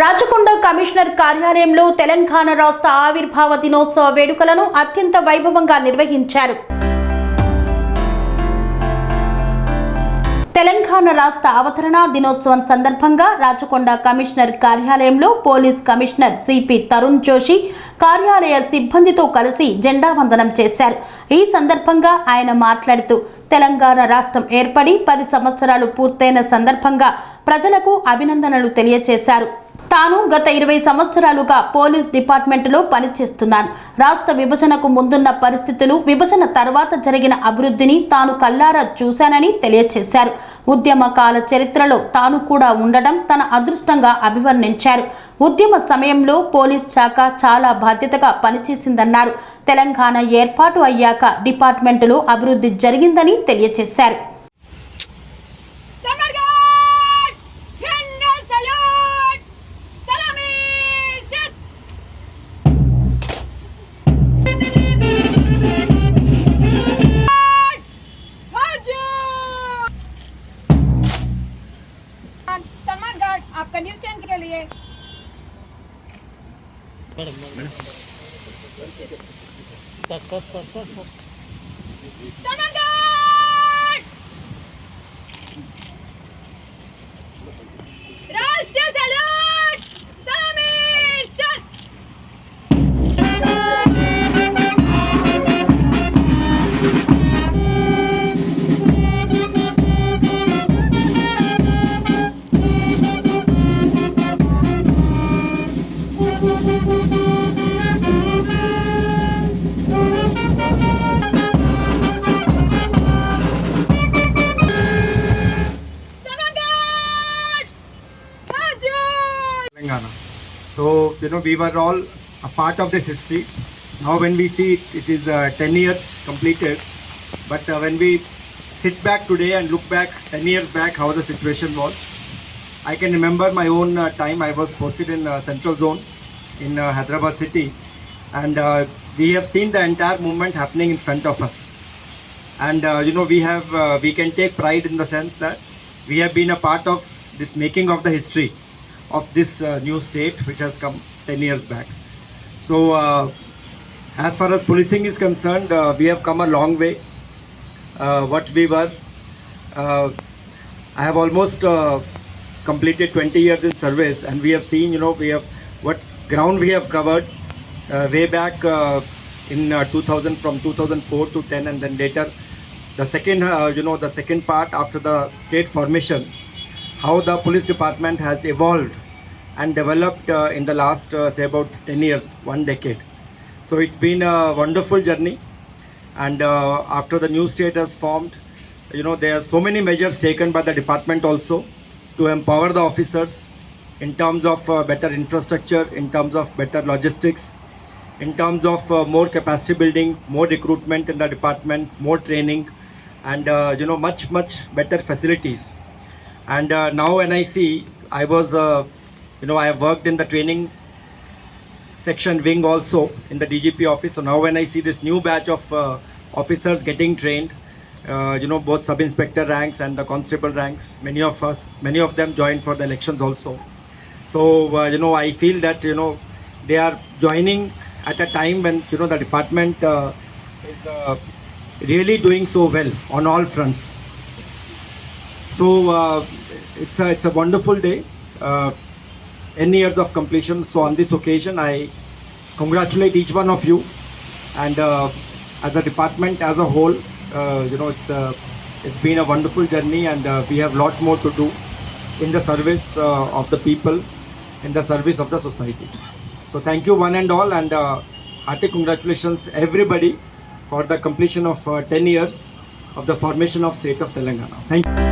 Rachakonda commissioner కార్యాలయంలో తెలంగాణ రాష్ట్ర ఆవిర్భావ దినోత్సవ వేడుకలను అత్యంత వైభవంగా నిర్వహించారు. తెలంగాణ రాష్ట్ర అవతరణ దినోత్సవం సందర్భంగా రాచకొండ కమిషనర్ కార్యాలయంలో police commissioner CP Tarun Joshi కార్యాలయ సిబ్బందితో కలిసి జెండా వందనం చేశారు. ఈ సందర్భంగా ఆయన మాట్లాడుతూ తెలంగాణ రాష్ట్రం ఏర్పడి పది సంవత్సరాలు పూర్తయిన సందర్భంగా ప్రజలకు అభినందనలు తెలియజేశారు తాను గత ఇరవై సంవత్సరాలుగా పోలీస్ డిపార్ట్మెంట్లో పనిచేస్తున్నాను. రాష్ట్ర విభజనకు ముందున్న పరిస్థితులు విభజన తర్వాత జరిగిన అభివృద్ధిని తాను కల్లారా చూశానని తెలియజేశారు ఉద్యమకాల చరిత్రలో తాను కూడా ఉండడం తన అదృష్టంగా అభివర్ణించారు. ఉద్యమ సమయంలో పోలీస్ శాఖ చాలా బాధ్యతగా పనిచేసిందన్నారు. తెలంగాణ ఏర్పాటు అయ్యాక డిపార్ట్మెంటులో అభివృద్ధి జరిగిందని తెలియజేశారు nadie. Perdón. Estás, estás. So, you know, we were all a part of this history. Now, when we see it, it is uh, 10 years completed. But uh, when we sit back today and look back 10 years back, how the situation was, I can remember my own uh, time. I was posted in uh, Central Zone in uh, Hyderabad city. And uh, we have seen the entire movement happening in front of us. And, uh, you know, we have, uh, we can take pride in the sense that we have been a part of this making of the history of this uh, new state which has come 10 years back. So, uh, as far as policing is concerned, we have come a long way. What we were, I have almost completed 20 years in service, and we have seen, you know, we have what ground we have covered uh, way back uh, in uh, 2000 from 2004 to 10, and then later the second, uh, you know, the second part after the state formation, how the police department has evolved and developed uh, in the last, uh, say, about 10 years, one decade. So it's been a wonderful journey. And uh, after the new state has formed, you know, there are so many measures taken by the department also to empower the officers in terms of uh, better infrastructure, in terms of better logistics, in terms of uh, more capacity building, more recruitment in the department, more training, and uh, you know much much better facilities. And now when I see, I was, you know, I have worked in the training section wing also in the DGP office. So now when I see this new batch of uh, officers getting trained, uh, you know, both sub-inspector ranks and the constable ranks, many of us, many of them joined for the elections also. So, uh, you know, I feel that, you know, they are joining at a time when, you know, the department uh, is uh, really doing so well on all fronts. So, uh, it's, a, it's a wonderful day. Uh, N years of completion. So, on this occasion, I congratulate each one of you. And uh, as a department as a whole, uh, you know, it's, uh, it's been a wonderful journey and uh, we have lot more to do in the service uh, of the people, in the service of the society. So thank you one and all and uh, hearty congratulations everybody for the completion of uh, 10 years of the formation of state of Telangana. Thank you.